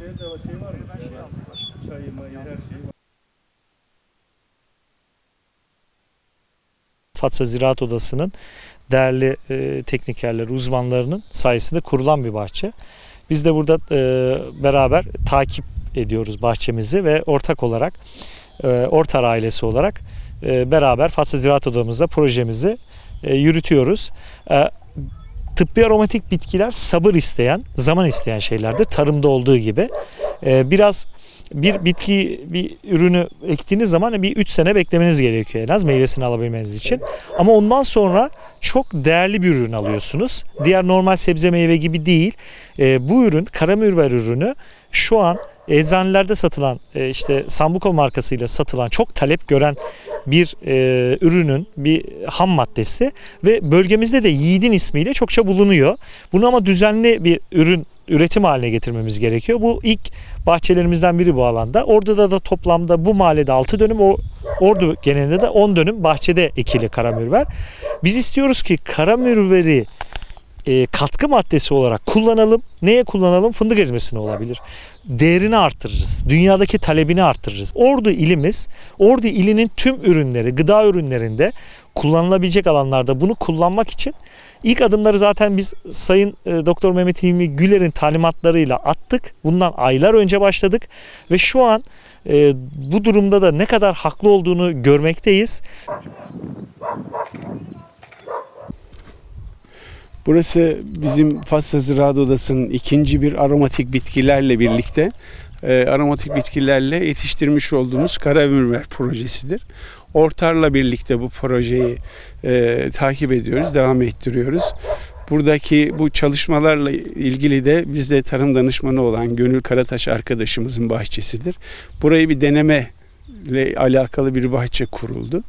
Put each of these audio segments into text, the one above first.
şey var mı? Çayı, mayı, her şeyi var. Fatsa Ziraat Odası'nın değerli e, teknikerleri, uzmanlarının sayesinde kurulan bir bahçe. Biz de burada e, beraber takip ediyoruz bahçemizi ve ortak olarak, e, Ortar ailesi olarak e, beraber Fatsa Ziraat Odamızda projemizi e, yürütüyoruz. E, tıbbi aromatik bitkiler sabır isteyen, zaman isteyen şeylerdir. Tarımda olduğu gibi. E, biraz bir bitki, bir ürünü ektiğiniz zaman bir 3 sene beklemeniz gerekiyor en az meyvesini alabilmeniz için. Ama ondan sonra çok değerli bir ürün alıyorsunuz. Diğer normal sebze meyve gibi değil. E, bu ürün, karamürver ürünü şu an eczanelerde satılan e, işte Sambukol markasıyla satılan çok talep gören bir e, ürünün bir ham maddesi ve bölgemizde de yiğidin ismiyle çokça bulunuyor. Bunu ama düzenli bir ürün üretim haline getirmemiz gerekiyor. Bu ilk bahçelerimizden biri bu alanda. Orada da, da toplamda bu mahallede 6 dönüm, o Ordu genelinde de 10 dönüm bahçede ekili karamürver. Biz istiyoruz ki karamürveri e, katkı maddesi olarak kullanalım. Neye kullanalım? Fındık ezmesine olabilir. Değerini arttırırız. Dünyadaki talebini arttırırız. Ordu ilimiz, Ordu ilinin tüm ürünleri, gıda ürünlerinde kullanılabilecek alanlarda bunu kullanmak için ilk adımları zaten biz Sayın e, Doktor Mehmet Hilmi Güler'in talimatlarıyla attık. Bundan aylar önce başladık ve şu an e, bu durumda da ne kadar haklı olduğunu görmekteyiz. Burası bizim Fasla Ziraat Odası'nın ikinci bir aromatik bitkilerle birlikte e, aromatik bitkilerle yetiştirmiş olduğumuz karamürver projesidir. Ortar'la birlikte bu projeyi e, takip ediyoruz, devam ettiriyoruz. Buradaki bu çalışmalarla ilgili de bizde tarım danışmanı olan Gönül Karataş arkadaşımızın bahçesidir. Burayı bir deneme ile alakalı bir bahçe kuruldu.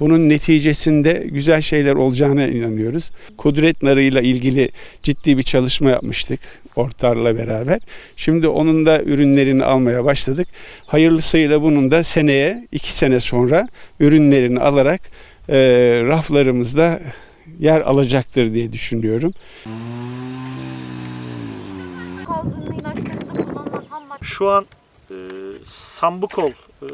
Bunun neticesinde güzel şeyler olacağına inanıyoruz. Kudret narıyla ilgili ciddi bir çalışma yapmıştık Ortar'la beraber. Şimdi onun da ürünlerini almaya başladık. Hayırlısıyla bunun da seneye, iki sene sonra ürünlerini alarak e, raflarımızda yer alacaktır diye düşünüyorum. Şu an e, Sambukol e,